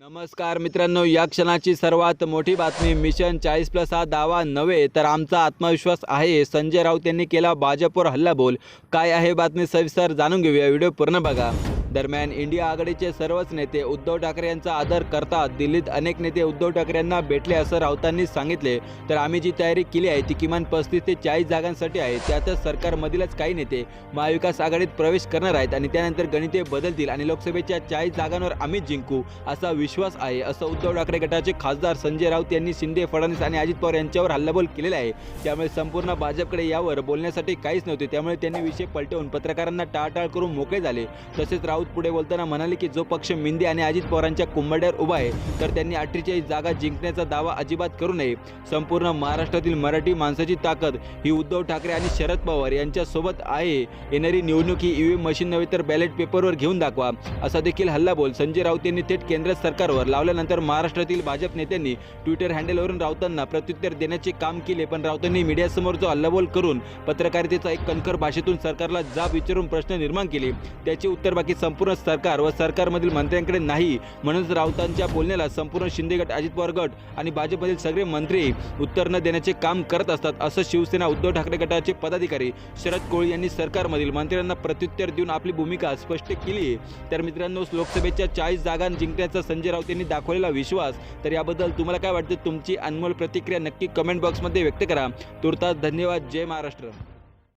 नमस्कार मित्रांनो या क्षणाची सर्वात मोठी बातमी मिशन चाळीस प्लस हा दावा नव्हे तर आमचा आत्मविश्वास आहे. संजय राऊत यांनी केला भाजपवर हल्लाबोल. काय आहे बातमी सविस्तर जाणून घेऊया. व्हिडिओ पूर्ण बघा. दरम्यान इंडिया आघाडीचे सर्वच नेते उद्धव ठाकरे यांचा आदर करतात. दिल्लीत अनेक नेते उद्धव ठाकरे यांना भेटले असं राऊतांनी सांगितले. तर आम्ही जी तयारी केली आहे ती किमान पस्तीस ते चाळीस जागांसाठी आहे. त्यातच सरकारमधीलच काही नेते महाविकास आघाडीत प्रवेश करणार आहेत आणि त्यानंतर गणिते बदलतील आणि लोकसभेच्या चाळीस जागांवर आम्ही जिंकू असा विश्वास आहे असं उद्धव ठाकरे गटाचे खासदार संजय राऊत यांनी शिंदे फडणवीस आणि अजित पवार यांच्यावर हल्लाबोल केलेला आहे. त्यामुळे संपूर्ण भाजपकडे यावर बोलण्यासाठी काहीच नव्हते. त्यामुळे त्यांनी विषय पलटवून पत्रकारांना टाळटाळ करून मोकळे झाले. तसेच राऊत पुढे बोलताना म्हणाले की जो पक्ष मिंदे आणि अजित पवारांच्या कुंभड्यावर उभा आहे तर त्यांनी अठ्ठेचाळीस जागा जिंकण्याचा दावा अजिबात करू नये. संपूर्ण महाराष्ट्रातील मराठी माणसाची ताकद ही उद्धव ठाकरे आणि शरद पवार यांच्यासोबत आहे. येणारी निवडणूक ही ईव्हीएम मशीन नव्हे तर बॅलेट पेपरवर घेऊन दाखवा. असा देखील हल्लाबोल संजय राऊत यांनी थेट केंद्र सरकारवर लावल्यानंतर महाराष्ट्रातील भाजप नेत्यांनी ट्विटर हँडलवरून राऊतांना प्रत्युत्तर देण्याचे काम केले पण राऊतांनी मीडियासमोर जो हल्लाबोल करून पत्रकारितेचा एक कणखर भाषेतून सरकारला जाब विचारून प्रश्न निर्माण केले. त्याचे उत्तर बाकी संपूर्ण सरकार व सरकारमधील मंत्र्यांकडे नाही. म्हणूनच राऊतांच्या बोलण्याला संपूर्ण शिंदे गट अजित पवार गट आणि भाजपमधील सगळे मंत्री उत्तर न देण्याचे काम करत असतात असं शिवसेना उद्धव ठाकरे गटाचे पदाधिकारी शरद कोळी यांनी सरकारमधील मंत्र्यांना प्रत्युत्तर देऊन आपली भूमिका स्पष्ट केली. आहे तर मित्रांनो लोकसभेच्या चाळीस जागा जिंकण्याचा संजय राऊत यांनी दाखवलेला विश्वास तर याबद्दल तुम्हाला काय वाटतं? तुमची अनमोल प्रतिक्रिया नक्की कमेंट बॉक्समध्ये व्यक्त करा. तुर्तास धन्यवाद. जय महाराष्ट्र.